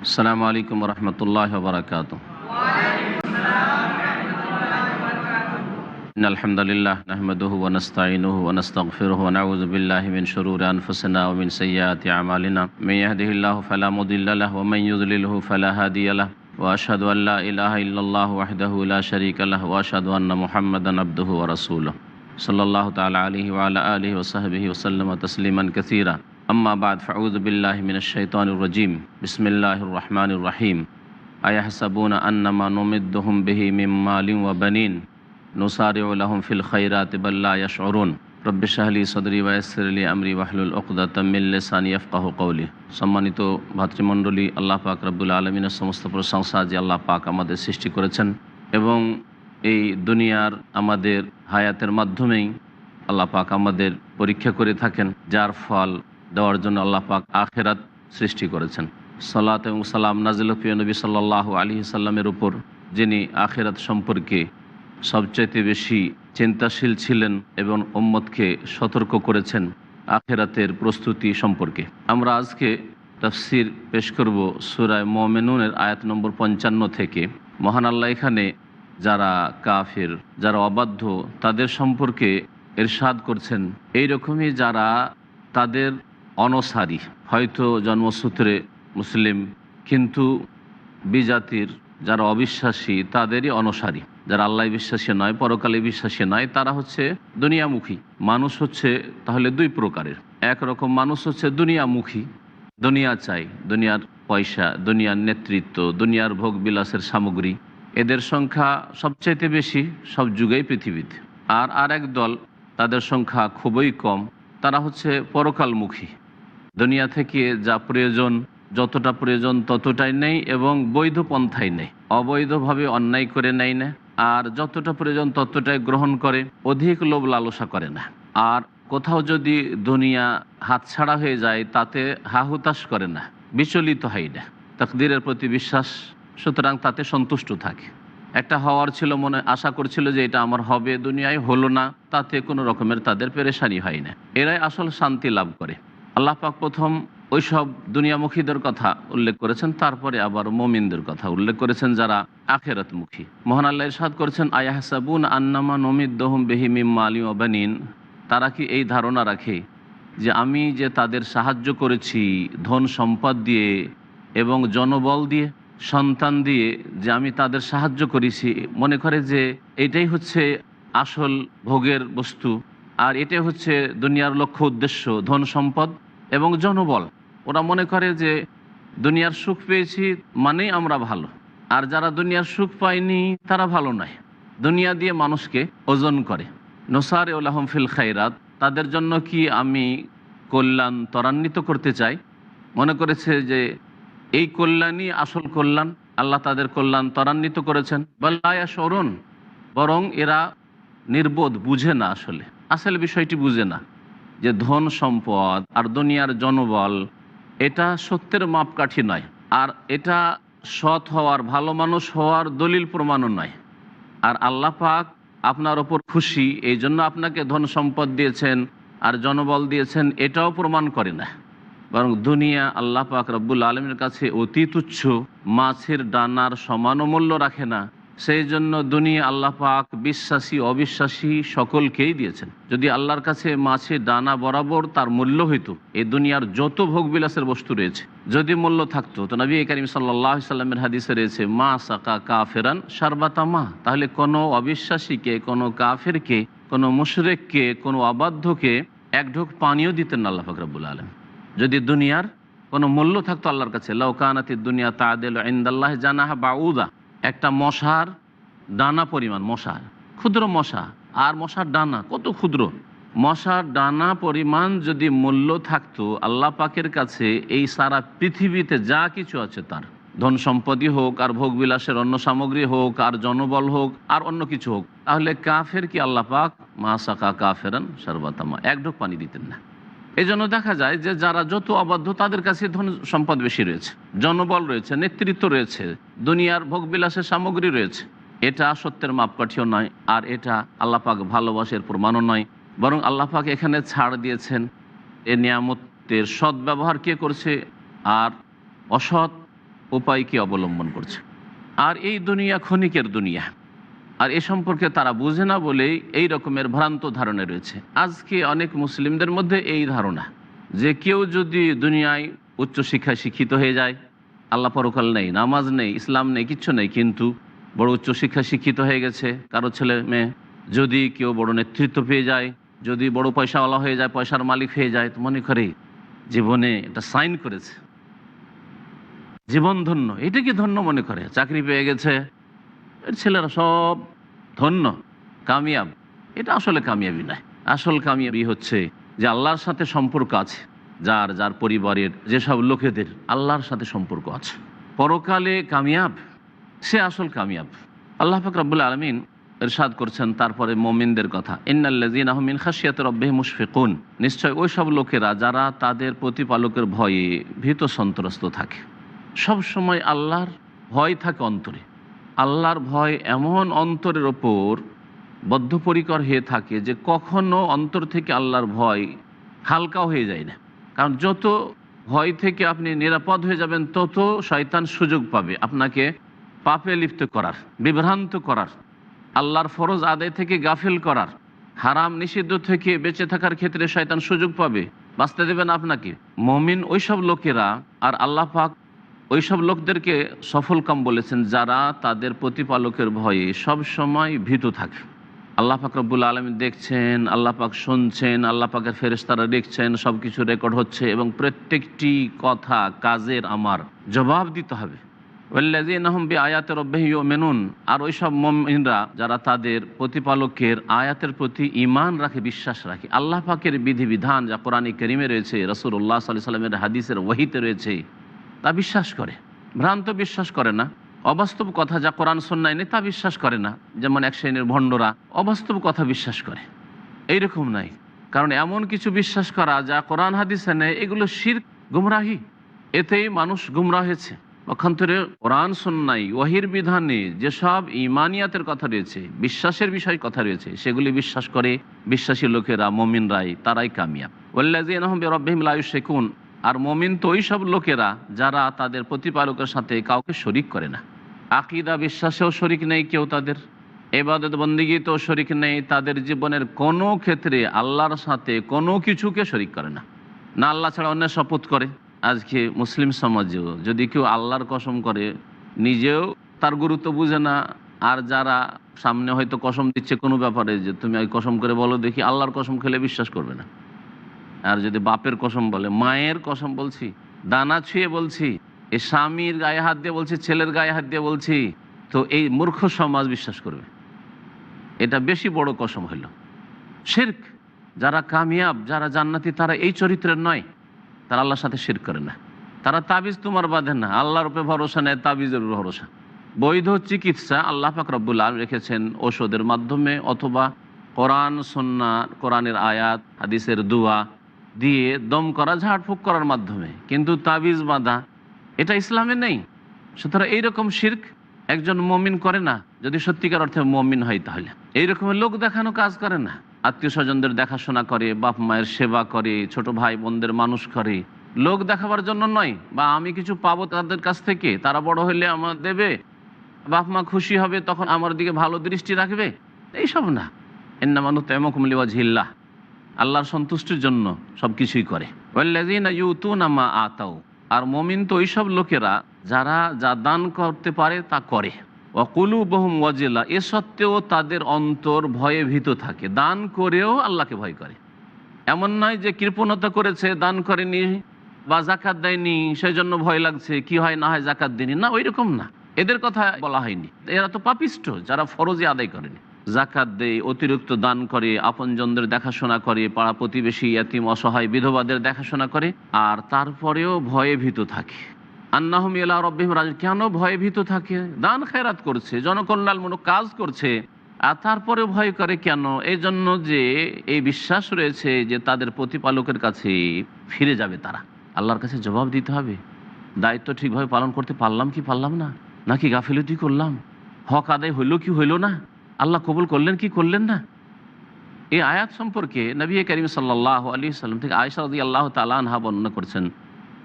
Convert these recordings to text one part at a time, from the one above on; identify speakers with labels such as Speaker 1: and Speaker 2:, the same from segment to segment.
Speaker 1: السلام علیکم ورحمۃ اللہ وبرکاتہ۔ ان الحمد للہ نحمده ونستعینه ونستغفره ونعوذ باللہ من شرور انفسنا ومن سیئات اعمالنا۔ من يهده اللہ فلا مضل له ومن يضلله فلا هادی له۔ واشهد ان لا الہ الا اللہ وحده لا شریک له واشهد ان محمدا عبده ورسوله صلی اللہ تعالی علیہ وعلى آلہ وصحبہ وسلم تسلیما کثیرا۔ আম্মাবাদ বাদ ফাউদুবিল্লাহ মিনশাইতানুর রজিম। বিসমিল্লাহ রহমান রাহিম। আয়াহসাবুন আন্নামা নমিদ্দুহম বিহি মিম্মালিম নুসারে নুসারিউলাহম ফিল খৈরাত বল্লা ইয়াশরুন রব্বিশাহলি সদরি ওয়াসরলি আমরি ওয়াহলুল ওকদাতমিল্লানি ইয়াফকাহ কৌলি সম্মানিত ভাতৃমণ্ডলী, আল্লাহ পাক রব্বুল আলমিনের সমস্ত প্রশংসা যে আল্লাহ পাক আমাদের সৃষ্টি করেছেন এবং এই দুনিয়ার আমাদের হায়াতের মাধ্যমেই আল্লাহ পাক আমাদের পরীক্ষা করে থাকেন, যার ফল দেওয়ার জন্য আল্লাহ পাক আখেরাত সৃষ্টি করেছেন। সালাত এবং সালাম নাজিল প্রিয় নবী সাল্লাহ আলী সাল্লামের উপর, যিনি আখেরাত সম্পর্কে সবচাইতে বেশি চিন্তাশীল ছিলেন এবং উম্মতকে সতর্ক করেছেন আখেরাতের প্রস্তুতি সম্পর্কে। আমরা আজকে তফসির পেশ করব সুরায় মোমেনুনের আয়াত নম্বর পঞ্চান্ন থেকে। মহান আল্লাহ এখানে যারা কাফের, যারা অবাধ্য, তাদের সম্পর্কে এরশাদ করছেন। এই রকমই যারা তাদের অনসারী। হয়তো জন্মসূত্রে মুসলিম, কিন্তু বিজাতির যারা অবিশ্বাসী, তাদেরই অনসারী। যারা আল্লাহ বিশ্বাসী নয় পরকালে বিশ্বাসী নয়, তারা হচ্ছে দুনিয়ামুখী। মানুষ হচ্ছে তাহলে দুই প্রকারের। একরকম মানুষ হচ্ছে দুনিয়ামুখী, দুনিয়া চাই, দুনিয়ার পয়সা, দুনিয়ার নেতৃত্ব, দুনিয়ার ভোগ বিলাসের সামগ্রী। এদের সংখ্যা সবচাইতে বেশি সব যুগেই পৃথিবীতে। আর আর এক দল, তাদের সংখ্যা খুবই কম, তারা হচ্ছে পরকালমুখী। দুনিয়া থেকে যা প্রয়োজন, যতটা প্রয়োজন ততটাই নেই এবং বৈধ পন্থাই নেই। অবৈধভাবে অন্যায় করে নেয় না, আর যতটা প্রয়োজন ততটাই গ্রহণ করে, অধিক লোভ লালসা করে না। আর কোথাও যদি দুনিয়া হাতছাড়া হয়ে যায়, তাতে হাহুতাশ করে না, বিচলিত হয় না। তকদিরের প্রতি বিশ্বাস, সুতরাং তাতে সন্তুষ্ট থাকে। একটা হওয়ার ছিল মনে, আশা করছিল যে এটা আমার হবে, দুনিয়ায় হলো না, তাতে কোনো রকমের তাদের পেরেশানি হয় না। এরাই আসল শান্তি লাভ করে। আল্লাহ পাক প্রথম ওইসব দুনিয়ামুখীদের কথা উল্লেখ করেছেন, তারপরে আবার মোমিনদের কথা উল্লেখ করেছেন যারা আখেরাতমুখী। মহান আল্লাহ ইরশাদ করেছেন, আয়াহসাবুন আন্নামা নমিদ দহম বেহি মিম্মা আলী ওবানিন তারা কি এই ধারণা রাখে যে আমি যে তাদের সাহায্য করেছি, ধন সম্পদ দিয়ে এবং জনবল দিয়ে, সন্তান দিয়ে যে আমি তাদের সাহায্য করেছি, মনে করে যে এটাই হচ্ছে আসল ভোগের বস্তু, আর এটাই হচ্ছে দুনিয়ার লক্ষ্য উদ্দেশ্য, ধন সম্পদ। এবং জনবল। ওরা মনে করে যে দুনিয়ার সুখ পেয়েছি মানেই আমরা ভালো। আর যারা দুনিয়ার সুখ পায়নি, তারা ভালো নয়। দুনিয়া দিয়ে মানুষকে ওজন করে। নোসার উল্লাহম ফিল খাইরাত তাদের জন্য কি আমি কল্যাণ ত্বরান্বিত করতে চাই? মনে করেছে যে এই কল্যাণই আসল কল্যাণ। আল্লাহ তাদের কল্যাণ ত্বরান্বিত করেছেন। বল্লায়া স্মরণ বরং এরা নির্বোধ, বুঝে না আসলে। আসলে বিষয়টি বুঝে না। যে ধন সম্পদ আর দুনিয়ার জনবল, এটা সত্যের মাপকাঠি নয়। আর এটা সৎ হওয়ার, ভালো মানুষ হওয়ার দলিল প্রমাণও নয়। আর আল্লাহ পাক আপনার ওপর খুশি, এই জন্য আপনাকে ধন সম্পদ দিয়েছেন আর জনবল দিয়েছেন, এটাও প্রমাণ করে না। বরং দুনিয়া আল্লাহ পাক রব্বুল আলমের কাছে অতি তুচ্ছ, মাছের ডানার সমান মূল্য রাখে না। সেই জন্য দুনিয়া আল্লাহ পাক বিশ্বাসী, অবিশ্বাসী সকলকেই দিয়েছেন। যদি আল্লাহর কাছে মাছের ডানা বরাবর তার মূল্য হইতো, এই দুনিয়ার যত ভোগবিলাসের বস্তু রয়েছে, যদি মূল্য থাকতো, তো নবী করিম সাল্লাহ সাল্লামের হাদিসে রয়েছে, মা সাকা কা ফেরান সারবাতা মা। তাহলে কোনো অবিশ্বাসীকে, কোনো কাফেরকে, কোনো মুশরেককে, কোনো অবাধ্যকে এক ঢোক পানিও দিতেন আল্লাহ ফাকরাবুল আলম যদি দুনিয়ার কোনো মূল্য থাকতো আল্লাহর কাছে লৌকানাতি দুনিয়া ইন্দাল্লাহ জানাহা বাউদা। একটা মশার ডানা পরিমাণ মশা ক্ষুদ্র মশা, আর মশার ডানা, কত ক্ষুদ্র? মশার ডানা পরিমাণ যদি মূল্য থাকতো, আল্লাহ পাকের কাছে এই সারা পৃথিবীতে যা কিছু আছে তার। ধন সম্পত্তি হোক, আর ভোগবিলাসের অন্য সামগ্রী হোক, আর জনবল হোক, আর অন্য কিছু হোক, তাহলে কাফের কি আল্লাহ পাক? মা সাকা কাফেরান সর্বাতামা। এক ঢোক পানি দিতেন না। এই জন্য দেখা যায় যে যারা যত অবাধ্য তাদের কাছে ধন সম্পদ বেশি রয়েছে। জনবল রয়েছে, নেতৃত্ব রয়েছে, দুনিয়ার ভোগবিলাসের সামগ্রী রয়েছে। এটা সত্যের মাপকাঠিও নয়, আর এটা আল্লাপাক ভালোবাসার প্রমাণও নয়। বরং আল্লাপাক এখানে ছাড় দিয়েছেন, এ নিয়ামতের সৎ ব্যবহার কে করছে, আর অসৎ উপায়কে অবলম্বন করছে। আর এই দুনিয়া ক্ষণিকের দুনিয়া। আর এ সম্পর্কে তারা বুঝে না বলেই এই রকমের ভ্রান্ত ধারণা রয়েছে। আজকে অনেক মুসলিমদের মধ্যে এই ধারণা যে কেউ যদি দুনিয়ায় উচ্চশিক্ষায় শিক্ষিত হয়ে যায়, আল্লাহ পরকাল নেই, নামাজ নেই, ইসলাম নেই, কিচ্ছু নেই, কিন্তু বড় উচ্চশিক্ষায় শিক্ষিত হয়ে গেছে, কারও ছেলে মেয়ে যদি কেউ বড় নেতৃত্ব পেয়ে যায়, যদি বড় পয়সাওয়ালা হয়ে যায়, পয়সার মালিক হয়ে যায়, তো মনে করে জীবনে এটা সাইন করেছে। জীবন ধন্য, এটাকে ধন্য মনে করে, চাকরি পেয়ে গেছে ছেলেরা সব ধন্য, কামিয়াব। এটা আসলে কামিয়াবি নয়। আসল কামিয়াবি হচ্ছে যে আল্লাহর সাথে সম্পর্ক আছে, যার যার পরিবারের যেসব লোকেদের আল্লাহর সাথে সম্পর্ক আছে। পরকালে কামিয়াব, সে আসল কামিয়াব। আল্লাহ পাক রব্বুল আলমিন এরশাদ করছেন তারপরে মোমিনদের কথা ইন্নাল্লাজিন আহমিন খাসিয়াত রব্বে মুশফিকুন। নিশ্চয় ওই সব লোকেরা, যারা তাদের প্রতিপালকের ভয়ে ভীত সন্ত্রস্ত থাকে। সব সময় আল্লাহর ভয় থাকে অন্তরে। আল্লাহর ভয় এমন অন্তরের ওপর বদ্ধপরিকর হয়ে থাকে যে কখনো অন্তর থেকে আল্লাহর ভয় হালকা হয়ে যায় না। কারণ যত ভয় থেকে আপনি নিরাপদ হয়ে যাবেন, তত শয়তান সুযোগ পাবে আপনাকে পাপে লিপ্ত করার, বিভ্রান্ত করার, আল্লাহর ফরজ আদায় থেকে গাফিল করার, হারাম নিষিদ্ধ থেকে বেঁচে থাকার ক্ষেত্রে শয়তান সুযোগ পাবে। বাঁচতে দেবেন আপনাকে। মমিন ওইসব লোকেরা আর আল্লাহ পাক ওইসব লোকদেরকে সফল কাম বলেছেন যারা তাদের প্রতিপালকের ভয়ে সব সময় ভীত থাকে। আল্লাহ পাক রব্বুল আলমী দেখছেন, আল্লাহ পাক শুনছেন, আল্লাহ পাকের ফেরেস্তারা দেখছেন সব কিছু রেকর্ড হচ্ছে এবং প্রত্যেকটি কথা কাজের আমার জবাব দিতে হবে। আয়াতের রব্বাহিও মেনুন আর ওইসব মমিনরা যারা তাদের প্রতিপালকের আয়াতের প্রতি ইমান রাখে, বিশ্বাস রাখে। আল্লাহ পাকের বিধিবিধান যা কোরআনী করিমে রয়েছে রসুল্লাহ সাল্লাহ সাল্লামের হাদিসের ওহিতে রয়েছে তা বিশ্বাস করে। ভ্রান্ত বিশ্বাস করে না। অবাস্তব কথা যা কোরআন সন্ন্যায় নেই, তা বিশ্বাস করে না। যেমন এক শ্রেণির ভণ্ডরা অবাস্তব কথা বিশ্বাস করে। এইরকম নাই কারণ এমন কিছু বিশ্বাস করা যা কোরআন হাদিসে নেই, এগুলো শির গুমরাহি। এতেই মানুষ গুমরা হয়েছে। পক্ষান্তরে কোরআন সন্ন্যাই ওয়াহির বিধানে যেসব ইমানিয়াতের কথা রয়েছে, বিশ্বাসের বিষয় কথা রয়েছে, সেগুলি বিশ্বাস করে বিশ্বাসী লোকেরা, মমিনরাই, তারাই কামিয়াব। ওল্লাজিন রব্বিম লায়ু শেকুন আর মমিন তো ওই সব লোকেরা যারা তাদের প্রতিপালকের সাথে কাউকে শরিক করে না। আকিদা বিশ্বাসেও শরিক নেই কেউ তাদের। এবাদত বন্দিগিতেও শরিক নেই। তাদের জীবনের কোনো ক্ষেত্রে আল্লাহর সাথে কোনো কিছুকে শরিক করে না। না আল্লাহ ছাড়া অন্য শপথ করে। আজকে মুসলিম সমাজেও যদি কেউ আল্লাহর কসম করে, নিজেও তার গুরুত্ব বুঝে না। আর যারা সামনে হয়তো কসম দিচ্ছে কোনো ব্যাপারে যে, তুমি ওই কসম করে বলো দেখি আল্লাহর কসম খেলে বিশ্বাস করবে না। আর যদি বাপের কসম বলে, মায়ের কসম বলছি, দানা ছুঁয়ে বলছি, এ স্বামীর গায়ে হাত দিয়ে বলছি, ছেলের গায়ে হাত দিয়ে বলছি, তো এই মূর্খ সমাজ বিশ্বাস করবে। এটা বেশি বড় কসম হইল। শেরক, যারা কামিয়াব, যারা জান্নাতি, তারা এই চরিত্রের নয়। তারা আল্লাহর সাথে শির করে না। তারা তাবিজ তোমার বাঁধে না। আল্লাহর উপরে ভরসা নেয়, তাবিজের ভরসা। বৈধ চিকিৎসা আল্লাহ পাক রব্বুল আলম রেখেছেন ওষুধের মাধ্যমে অথবা কোরআন সন্না কোরআনের আয়াত, হাদিসের দুয়া দিয়ে দম করা, ঝাড়ফুঁক করার মাধ্যমে। কিন্তু তাবিজ বাঁধা, এটা ইসলামে নেই। সুতরাং এইরকম শির্ক একজন মমিন করে না। যদি সত্যিকার অর্থে মমিন হয় তাহলে। এইরকম লোক দেখানো কাজ করে না। আত্মীয় স্বজনদের দেখাশোনা করে, বাপ মায়ের সেবা করে, ছোট ভাই বোনদের মানুষ করে। লোক দেখাবার জন্য নয়, বা আমি কিছু পাবো তাদের কাছ থেকে, তারা বড় হইলে আমার দেবে। বাপ মা খুশি হবে তখন আমার দিকে ভালো দৃষ্টি রাখবে। এইসব না। এন্না মানুষ তেমকুমলিওয়া ঝিল্লা আল্লাহর সন্তুষ্টির জন্য সব কিছুই করে আর মমিন তো ওইসব লোকেরা যারা যা দান করতে পারে তা করে। অকুলু বহুম ওয়াজিল্লা এ সত্ত্বেও তাদের অন্তর ভয়ে ভীত থাকে। দান করেও আল্লাহকে ভয় করে। এমন নয় যে কৃপণতা করেছে, দান করেনি বা জাকাত দেয়নি সেই জন্য ভয় লাগছে, কি হয় না হয় জাকাত দিনি না ওই রকম না। এদের কথা বলা হয়নি। এরা তো পাপিষ্ট, যারা ফরজে আদায় করেনি। জাকাত দেয় অতিরিক্ত দান করে, আপনজনদের দেখাশোনা করে, পাড়া প্রতিবেশী, এতিম, অসহায় বিধবাদের দেখাশোনা করে, আর তারপরেও ভয়ে ভীত থাকে। আন্নাহম ইলা রব্বিম রাজ কেন ভয়ে ভীত থাকে? দান খেরাত করছে জনকল্যাণমূলক কাজ করছে। আর তারপরে ভয় করে কেন? এই জন্য যে এই বিশ্বাস রয়েছে যে তাদের প্রতিপালকের কাছে ফিরে যাবে তারা। আল্লাহর কাছে জবাব দিতে হবে। দায়িত্ব ঠিকভাবে পালন করতে পারলাম কি পারলাম না? নাকি গাফিলতি করলাম? হক আদায় হইল কি হইল না? আল্লাহ কবুল করলেন কি করলেন না? এই আয়াত সম্পর্কে নবী করিম সাল্লাহ আলী সাল্লাম থেকে আয়সা আল্লাহ তালা আনহা বর্ণনা করছেন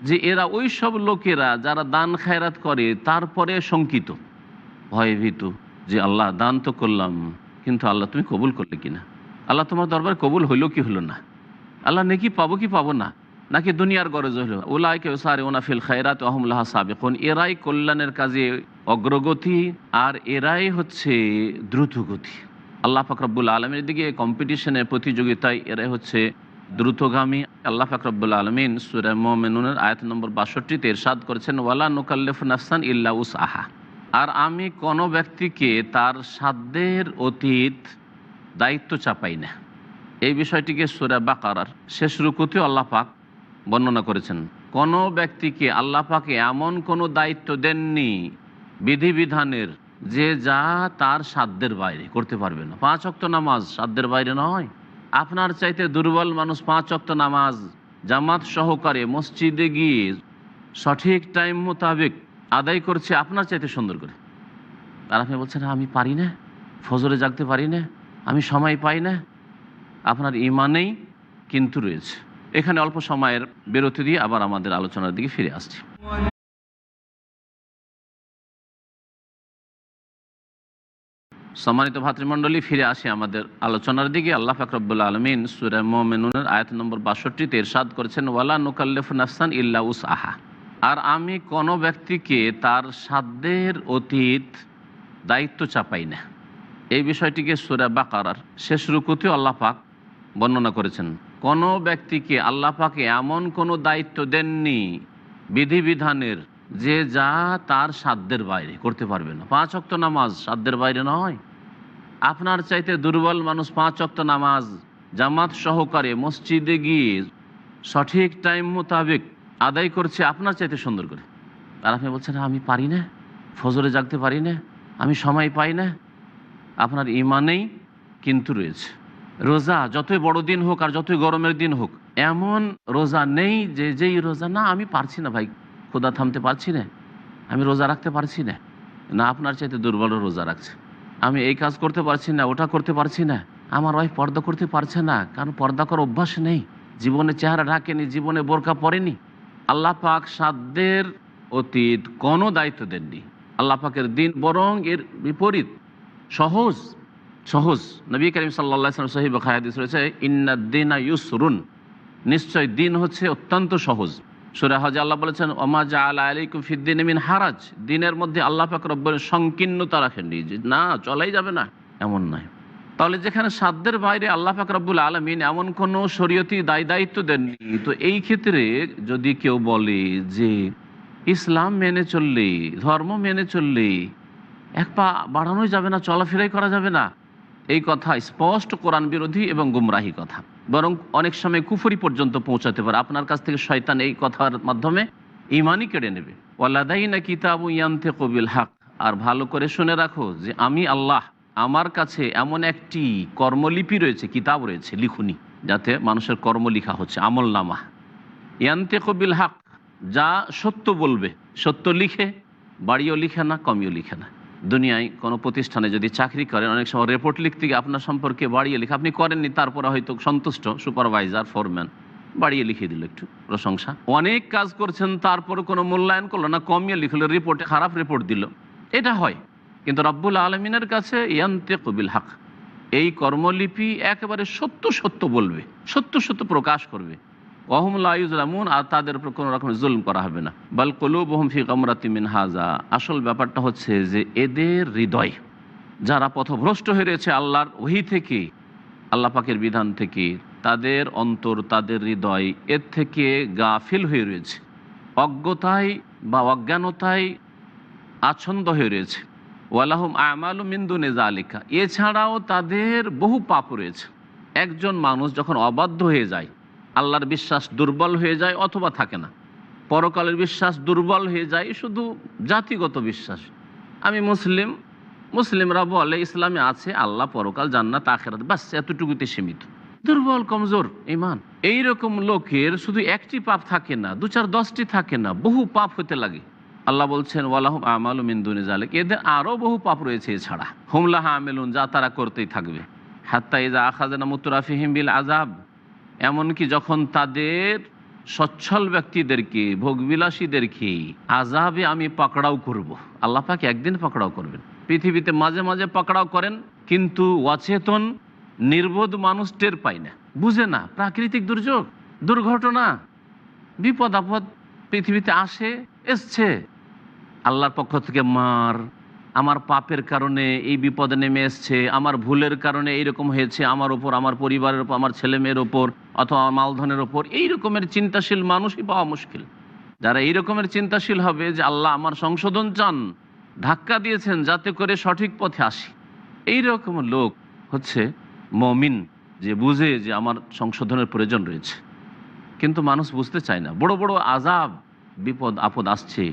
Speaker 1: যে এরা ওই সব লোকেরা যারা দান খায়রাত করে তারপরে শঙ্কিত। ভয়ে ভীত যে আল্লাহ, দান তো করলাম, কিন্তু আল্লাহ তুমি কবুল করলে কিনা? আল্লাহ তোমার দরবার কবুল হইল কি হলো না? আল্লাহ নেকি পাবো কি পাবো না? নাকি দুনিয়ার গরজ হইল ওলাই কেউ সারে ওনাফিল খায়রাত আহমলাহা সাবেকুন। এরাই কল্যাণের কাজে অগ্রগতি আর এরাই হচ্ছে দ্রুতগতি। আল্লাহ ফাকরাবুল আলমের দিকে কম্পিটিশনের প্রতিযোগিতায় এরাই হচ্ছে দ্রুতগামী। আল্লাহ ফাকরাবুল আলমিন সুরে মোমেনুনের আয়াত নম্বর বাষট্টিতে এরশাদ করেছেন, ওয়ালা নুকাল্লেফ নাফসান ইল্লা উস আহা আর আমি কোনো ব্যক্তিকে তার সাধ্যের অতীত দায়িত্ব চাপাই না। এই বিষয়টিকে সুরা বাকারার শেষ রুকুতে আল্লাহ পাক বর্ণনা করেছেন, কোনো ব্যক্তিকে আল্লাহ পাকে এমন কোনো দায়িত্ব দেননি বিধিবিধানের যে যা তার সাধ্যের বাইরে করতে পারবে না। পাঁচ অক্ত নামাজ সাধ্যের বাইরে নয়। আপনার চাইতে দুর্বল মানুষ পাঁচ অক্ত নামাজ, জামাত সহকারে মসজিদে গিয়ে সঠিক টাইম মোতাবেক আদায় করছে আপনার চাইতে সুন্দর করে। আর আপনি বলছেন, আমি পারি না, ফজরে জাগতে পারি না, আমি সময় পাই না। আপনার ইমানেই কিন্তু রয়েছে। এখানে অল্প সময়ের বিরতি দিয়ে আবার আমাদের আলোচনার দিকে ফিরে আসছি। সম্মানিত ভাতৃমণ্ডলী, ফিরে আসি আমাদের আলোচনার দিকে। আল্লাহ ফাকরবুল্লা আলমিন সুরা মোমেনুনের আয়াত নম্বর বাষট্টিতে এরশাদ করেছেন, ওয়ালা নুকাল্লেফ নাফসান ইল্লা আহা আর আমি কোনো ব্যক্তিকে তার সাধ্যের অতীত দায়িত্ব চাপাই না। এই বিষয়টিকে সুরা বাকারার শেষ রুকুতে আল্লাহ পাক বর্ণনা করেছেন। কোনো ব্যক্তিকে আল্লাহ পাকে এমন কোনো দায়িত্ব দেননি বিধিবিধানের যে যা তার সাধ্যের বাইরে করতে পারবে না। পাঁচ অক্ত নামাজ সাধ্যের বাইরে নয়। আপনার চাইতে দুর্বল মানুষ পাঁচ অক্ত নামাজ, জামাত সহকারে মসজিদে গিয়ে সঠিক টাইম মোতাবেক আদায় করছে আপনার চাইতে সুন্দর করে। আর আপনি বলছেন, আমি পারি না। ফজরে জাগতে পারি না। আমি সময় পাই না। আপনার ইমানেই কিন্তু রয়েছে। রোজা, যতই বড় দিন হোক আর যতই গরমের দিন হোক, এমন রোজা নেই যে যেই রোজা, না, আমি পারছি না ভাই, খোদা থামতে পারছি না, আমি রোজা রাখতে পারছি না না, আপনার চাইতে দুর্বল রোজা রাখছে, আমি এই কাজ করতে পারছি না, ওটা করতে পারছি না, আমার ওয়াইফ পর্দা করতে পারছে না, কারণ পর্দা করার অভ্যাস নেই, জীবনে চেহারা ঢাকেনি, জীবনে বোরকা পড়েনি আল্লাহ পাক সাধ্যের অতীত কোনো দায়িত্ব দেননি, আল্লাহ পাকের দিন বরং এর বিপরীত, সহজ সহজ। নবী করিম সাল্লা সহিব খায়াদিস রয়েছে ইন্নাদ্দিনা ইউসরুন। নিশ্চয় দিন হচ্ছে অত্যন্ত সহজ। সুরা হজ আল্লাহ বলেছেন, ওমা জা আলা আলাইকুম ফিদ্দিন মিন হারাজ। দিনের মধ্যে আল্লাহ পাক রব্বের সংকীর্ণতা রাখেননি যে না, চলাই যাবে না। এমন নয়। তাহলে যেখানে সাধ্যের বাইরে আল্লাহ পাক রব্বুল আলমিন এমন কোনো শরীয়তি দায় দায়িত্ব দেননি, তো এই ক্ষেত্রে যদি কেউ বলে যে, ইসলাম মেনে চললে ধর্ম মেনে চললে এক পা বাড়ানোই যাবে না, চলাফেরাই করা যাবে না। এই কথা স্পষ্ট কোরআন বিরোধী এবং গুমরাহি কথা। বরং অনেক সময় কুফরি পর্যন্ত পৌঁছাতে পারে। আপনার কাছ থেকে শয়তান এই কথার মাধ্যমে ইমানই কেড়ে নেবে। ওয়াল্লাদাই না কিতাবু ইয়ান্তে কবিল হাক আর ভালো করে শুনে রাখো যে আমি আল্লাহ, আমার কাছে এমন একটি কর্মলিপি রয়েছে, কিতাব রয়েছে, লিখুনি, যাতে মানুষের কর্ম লিখা হচ্ছে, আমল নামা। ইয়ান্তে কবিল হাক যা সত্য বলবে, সত্য লিখে, বাড়িও লিখে না, কমিও লিখে না। দুনিয়ায় কোনো প্রতিষ্ঠানে যদি চাকরি করেন, অনেক সময় রিপোর্ট লিখতে গিয়ে আপনার সম্পর্কে বাড়িয়ে লিখে, আপনি করেননি, তারপরে হয়তো সন্তুষ্ট সুপারভাইজার ফোরম্যান বাড়িয়ে লিখিয়ে দিল একটু প্রশংসা। অনেক কাজ করছেন তারপর কোনো মূল্যায়ন করল না, কমিয়ে লিখলো রিপোর্টে খারাপ রিপোর্ট দিল। এটা হয়। কিন্তু রব্বুল আলমিনের কাছে ইয়ান্তে কবিল হাক। এই কর্মলিপি একেবারে সত্য সত্য বলবে, সত্য সত্য প্রকাশ করবে। ওহমুল্লাহমুন আর তাদের উপর কোনো রকমের জুলম করা হবে না। বাল কলুব ফি কামরাতিমিন হাজা আসল ব্যাপারটা হচ্ছে যে এদের হৃদয়, যারা পথভ্রষ্ট হয়ে রয়েছে আল্লাহর ওহি থেকে, আল্লাহ পাকের বিধান থেকে, তাদের অন্তর, তাদের হৃদয়, এর থেকে গাফিল হয়ে রয়েছে, অজ্ঞতায় বা অজ্ঞানতায় আচ্ছন্দ হয়ে রয়েছে। ওয়ালাহুম আমালু মিন্দু নেজা আলিকা এছাড়াও তাদের বহু পাপ রয়েছে। একজন মানুষ যখন অবাধ্য হয়ে যায় আল্লাহর বিশ্বাস দুর্বল হয়ে যায় অথবা থাকে না। পরকালের বিশ্বাস দুর্বল হয়ে যায় শুধু জাতিগত বিশ্বাস। আমি মুসলিম, মুসলিমরা বলে, ইসলামে আছে, আল্লাহ পরকাল জান্নাত, আখেরাত, বাস, এতটুকুতে সীমিত। দুর্বল, কমজোর ইমান এইরকম লোকের শুধু একটি পাপ থাকে না, দু চার দশটি থাকে না, বহু পাপ হতে লাগে। আল্লাহ বলছেন ওয়ালাহ আমাল মিন্দুনি জালেক এদের আরও বহু পাপ রয়েছে এছাড়া। হুমলাহ আমেলুন, যা তারা করতেই থাকবে। হাত্তা ইজা আখাজানা মুতরাফিহিম বিল আজাব এমনকি যখন তাদের সচ্ছল ব্যক্তিদেরকে, ভোগবিলাসীদেরকে আজাবে আমি পাকড়াও করব। আল্লাহ পাক একদিন পাকড়াও করবেন। পৃথিবীতে মাঝে মাঝে পাকড়াও করেন, কিন্তু অচেতন, নির্বোধ মানুষ টের পায় না। বুঝে না, প্রাকৃতিক দুর্যোগ, দুর্ঘটনা, বিপদ আপদ পৃথিবীতে আসে, এসছে। আল্লাহর পক্ষ থেকে মার আমার পাপের কারণে এই বিপদে নেমে এসছে, আমার ভুলের কারণে এইরকম হয়েছে আমার ওপর আমার পরিবারের ওপর আমার ছেলে মেয়ের ওপর অথবা মালধনের ওপর এই রকমের চিন্তাশীল মানুষই পাওয়া মুশকিল। যারা এই রকমের চিন্তাশীল হবে যে আল্লাহ আমার সংশোধন চান, ধাক্কা দিয়েছেন যাতে করে সঠিক পথে আসি। এই রকম লোক হচ্ছে মমিন যে বুঝে যে আমার সংশোধনের প্রয়োজন রয়েছে। কিন্তু মানুষ বুঝতে চায় না। বড় বড় আজাব বিপদ, আপদ আসছে,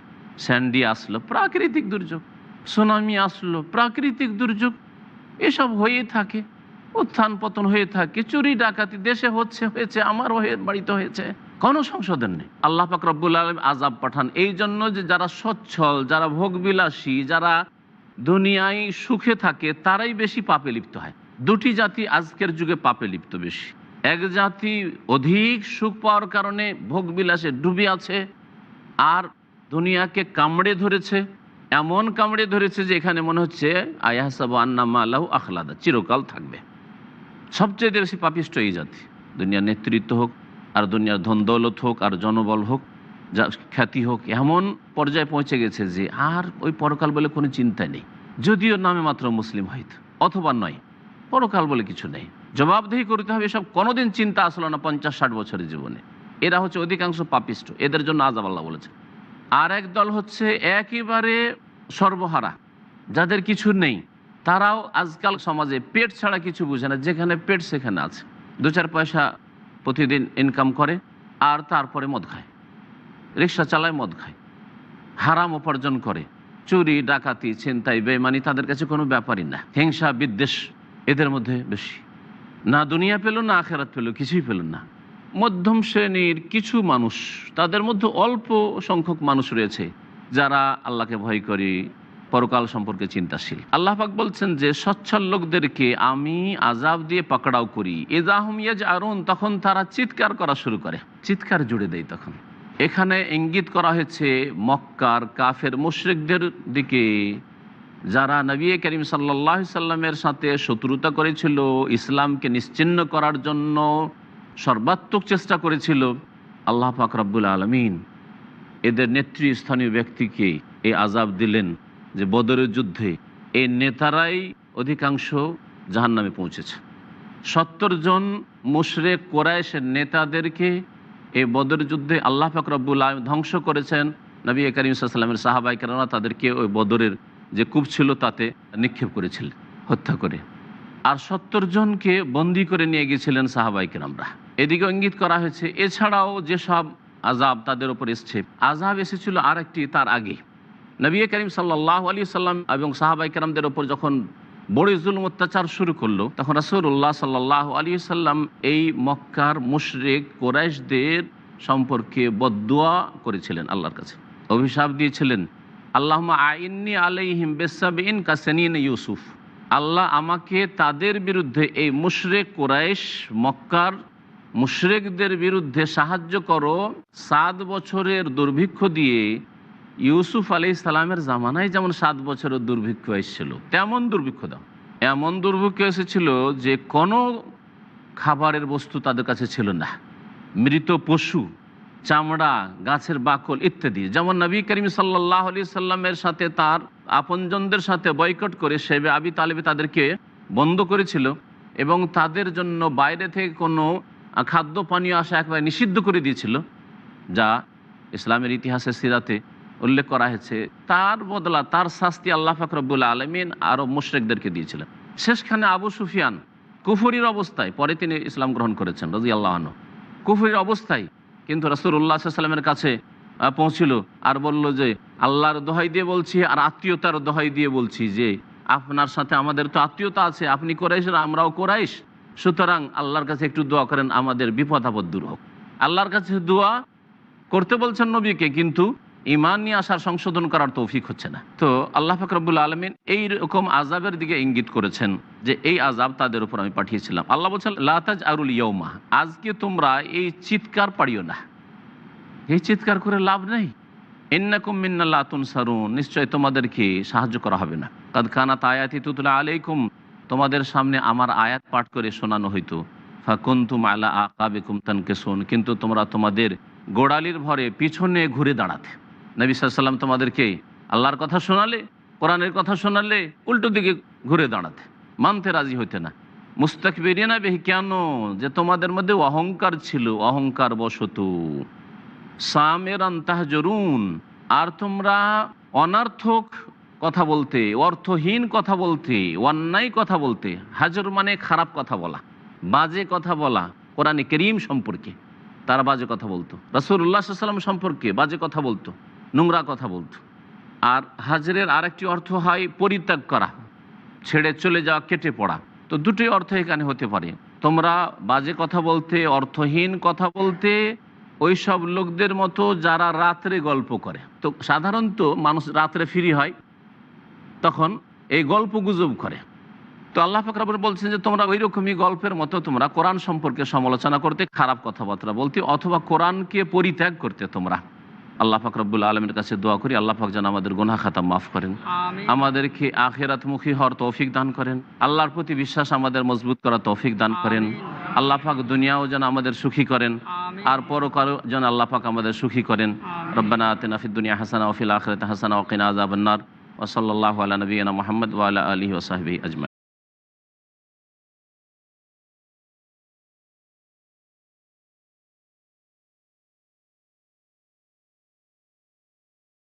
Speaker 1: স্যান্ডি আসলো, প্রাকৃতিক দুর্যোগ। সুনামি আসলো, প্রাকৃতিক দুর্যোগ, এসব হয়ে থাকে, উত্থান পতন হয়ে থাকে, চুরি ডাকাতি, দেশে হচ্ছে, হয়েছে, আমার হয়ে বাড়িতে হয়েছে। কোনো সংশোধন নেই। আল্লাহ পাক রব্বুল আলম আজাব পাঠান। এই জন্য যে যারা সচ্ছল, যারা ভোগবিলাসী, যারা দুনিয়ায় সুখে থাকে, তারাই বেশি পাপে লিপ্ত হয়। দুটি জাতি আজকের যুগে পাপে লিপ্ত বেশি। এক জাতি অধিক সুখ পাওয়ার কারণে ভোগবিলাসে ডুবে আছে, আর দুনিয়াকে কামড়ে ধরেছে এমন কামড়ে ধরেছে যে এখানে মনে হচ্ছে আয়াসাব আন্নামা আল্লাহ আখলাদা, চিরকাল থাকবে। সবচেয়ে বেশি পাপিষ্ট এই জাতি। দুনিয়ার নেতৃত্ব হোক, আর দুনিয়ার ধন দৌলত হোক, আর জনবল হোক, যা খ্যাতি হোক, এমন পর্যায়ে পৌঁছে গেছে যে আর ওই পরকাল বলে কোনো চিন্তা নেই। যদিও নামে মাত্র মুসলিম হয়তো, অথবা নয়, পরকাল বলে কিছু নেই। জবাবদেহি করতে হবে, এসব কোনোদিন চিন্তা আসলো না পঞ্চাশ ষাট বছরের জীবনে। এরা হচ্ছে অধিকাংশ পাপিষ্ট, এদের জন্য আজাব আল্লাহ বলেছে আর এক দল হচ্ছে একেবারে সর্বহারা, যাদের কিছু নেই। তারাও আজকাল সমাজে পেট ছাড়া কিছু বুঝে না, যেখানে পেট সেখানে আছে। দু চার পয়সা প্রতিদিন ইনকাম করে, আর তারপরে মদ খায়। রিক্সা চালায় মদ খায়। হারাম উপার্জন করে। চুরি, ডাকাতি, ছিনতাই বেমানি তাদের কাছে কোনো ব্যাপারই না। হিংসা, বিদ্বেষ এদের মধ্যে বেশি। না দুনিয়া পেল, না আখেরাত পেল, কিছুই পেল না। মধ্যম শ্রেণির কিছু মানুষ, তাদের মধ্যে অল্প সংখ্যক মানুষ রয়েছে, যারা আল্লাহকে ভয় করে পরকাল সম্পর্কে চিন্তাশীল। আল্লাহ পাক বলছেন যে, সচ্ছল লোকদেরকে আমি আজাব দিয়ে পাকড়াও করি। এজাহম ইয়াজ আরুন তখন তারা চিৎকার করা শুরু করে। চিৎকার জুড়ে দেয় তখন। এখানে ইঙ্গিত করা হয়েছে, মক্কার কাফের মুশরিকদের দিকে, যারা নবী করিম সাল্লাহ সাল্লামের সাথে শত্রুতা করেছিল, ইসলামকে নিশ্চিন্ন করার জন্য সর্বাত্মক চেষ্টা করেছিল আল্লাহ পাক রব্বুল আলমিন। এদের নেতৃস্থানীয় ব্যক্তিকে এই আজাব দিলেন যে বদরের যুদ্ধে এই নেতারাই অধিকাংশ জাহান নামে পৌঁছেছে। সত্তর জন মুশরে কোরাইশের নেতাদেরকে এই বদর যুদ্ধে আল্লাহ পাক রব্বুল আলম ধ্বংস করেছেন। নবী করিম সাল্লামের সাহাবাই কেননা তাদেরকে ওই বদরের যে কূপ ছিল তাতে নিক্ষেপ করেছিলেন, হত্যা করে। আর সত্তর জনকে বন্দি করে নিয়ে গিয়েছিলেন সাহাবাইকে আমরা এদিকে ইঙ্গিত করা হয়েছে, এছাড়াও যেসব আজাব তাদের উপর এসছে। আজাব এসেছিল আর একটি তার আগে। নবী করিম সাল্লাহ আলী সাল্লাম এবং সাহাবাই কেরামদের ওপর যখন বড় জুলুম অত্যাচার শুরু করল, তখন রাসুল্লাহ সাল্লাহ আলী সাল্লাম এই মক্কার মুশরেক কোরাইশদের সম্পর্কে বদুয়া করেছিলেন আল্লাহর কাছে। অভিশাপ দিয়েছিলেন আল্লাহ আইনি আলাইহিম বেসাবিন কাসেনিন ইউসুফ। আল্লাহ আমাকে তাদের বিরুদ্ধে এই মুশরেক কোরাইশ মক্কার মুশরেকদের বিরুদ্ধে সাহায্য করো সাত বছরের দুর্ভিক্ষ দিয়ে ইউসুফ আলি ইসলামের জামানায় যেমন সাত বছরের দুর্ভিক্ষ এসেছিল, তেমন দুর্ভিক্ষ দাও। এমন দুর্ভিক্ষ এসেছিল যে কোনো খাবারের বস্তু তাদের কাছে ছিল না। মৃত পশু, চামড়া, গাছের বাকল ইত্যাদি। যেমন নবী করিম সাল্লাহ আলি সাল্লামের সাথে তার আপনজনদের সাথে বয়কট করে সেবে আবি তালেবে তাদেরকে বন্ধ করেছিল এবং তাদের জন্য বাইরে থেকে কোনো খাদ্য পানীয় আসা একবারে নিষিদ্ধ করে দিয়েছিল, যা ইসলামের ইতিহাসে সিরাতে উল্লেখ করা হয়েছে। তার বদলা তার শাস্তি আল্লাহ ফাকরবুল আলমিন আরও মুশরেকদেরকে দিয়েছিলেন। শেষখানে আবু সুফিয়ান কুফুরির অবস্থায়, পরে তিনি ইসলাম গ্রহণ করেছেন রাজি আল্লাহন কুফুরির অবস্থায় কিন্তু রসুল্লাহ সাল্লামের কাছে পৌঁছিল আর বলল যে, আল্লাহর দোহাই দিয়ে বলছি আর আত্মীয়তার দোহাই দিয়ে বলছি যে, আপনার সাথে আমাদের তো আত্মীয়তা আছে, আপনি কোরাইশ আমরাও কোরাইশ। সুতরাং আল্লাহর কাছে একটু দোয়া করেন, আমাদের বিপদ আপদ দূর হোক। আল্লাহর কাছে দোয়া করতে বলছেন নবীকে, কিন্তু ইমান নিয়ে আসার সংশোধন করার তৌফিক হচ্ছে না। তো আল্লাহ ফাকরবুল আলমিন এই রকম আজাবের দিকে ইঙ্গিত করেছেন যে এই আজাব তাদের উপর আমি পাঠিয়েছিলাম। আল্লাহ বলছেন লাতাজ আরুল ইয়ৌমা আজকে তোমরা এই চিৎকার পাড়িও না। এই চিৎকার করে লাভ নেই। ইন্নাকুম মিন্নাল্লাহ সারুন নিশ্চয় তোমাদেরকে সাহায্য করা হবে না। কাদ আয়াতি তুতলা আলাইকুম তোমাদের সামনে আমার আয়াত পাঠ করে শোনানো হইতো। ফাকুন্তুম আলা আকাবে কুমতানকে শোন কিন্তু তোমরা তোমাদের গোড়ালির ভরে পিছনে ঘুরে দাঁড়াতে। নবী সাল্লাম তোমাদেরকে আল্লাহর কথা শোনালে, কোরআনের কথা শোনালে উল্টো দিকে ঘুরে দাঁড়াতে। মানতে রাজি হইতে না। মুস্তাক বেরিয়ে না বেহি, কেন যে তোমাদের মধ্যে অহংকার ছিল, অহংকার বশত। সামেরান তাহজরুন, আর তোমরা অনার্থক কথা বলতে, অর্থহীন কথা বলতে, অন্যায় কথা বলতে, হাজর মানে খারাপ কথা বলা, বাজে কথা বলা, কোরআনে করিম সম্পর্কে, তারা বাজে কথা বলতো। রসুল্লাহ সাল্লাম সম্পর্কে বাজে কথা বলতো, নোংরা কথা বলতো। আর হাজরের আরেকটি অর্থ হয় পরিত্যাগ করা, ছেড়ে চলে যাওয়া, কেটে পড়া। তো দুটোই অর্থ এখানে হতে পারে। তোমরা বাজে কথা বলতে, অর্থহীন কথা বলতে ওই সব লোকদের মতো যারা রাত্রে গল্প করে। তো সাধারণত মানুষ রাত্রে ফ্রি হয় তখন এই গল্প গুজব করে। তো আল্লাহ ফাকরাবর বলছেন যে তোমরা ওই রকমই গল্পের মতো তোমরা কোরআন সম্পর্কে সমালোচনা করতে খারাপ কথাবার্তা বলতে অথবা কোরআনকে পরিত্যাগ করতে তোমরা। আল্লাহ ফাকরাবুল আলমের কাছে দোয়া করি আল্লাহ ফাক যেন আমাদের গুনা খাতা মাফ করেন। আমাদেরকে আখেরাতমুখী হওয়ার তৌফিক দান করেন। আল্লাহর প্রতি বিশ্বাস আমাদের মজবুত করার তৌফিক দান করেন। আল্লাহ পাক দুনিয়াও যেন আমাদের সুখী করেন। আর পরকারও যেন আল্লাহ পাক আমাদের সুখী করেন। রব্বানা আতিনা ফিদ দুনিয়া হাসানা ওফিল আখরাত হাসানা ওকিনা আযাবান্নার وصلی اللہ علیہ نبینا محمد والا علیہ وصحب اجمعین۔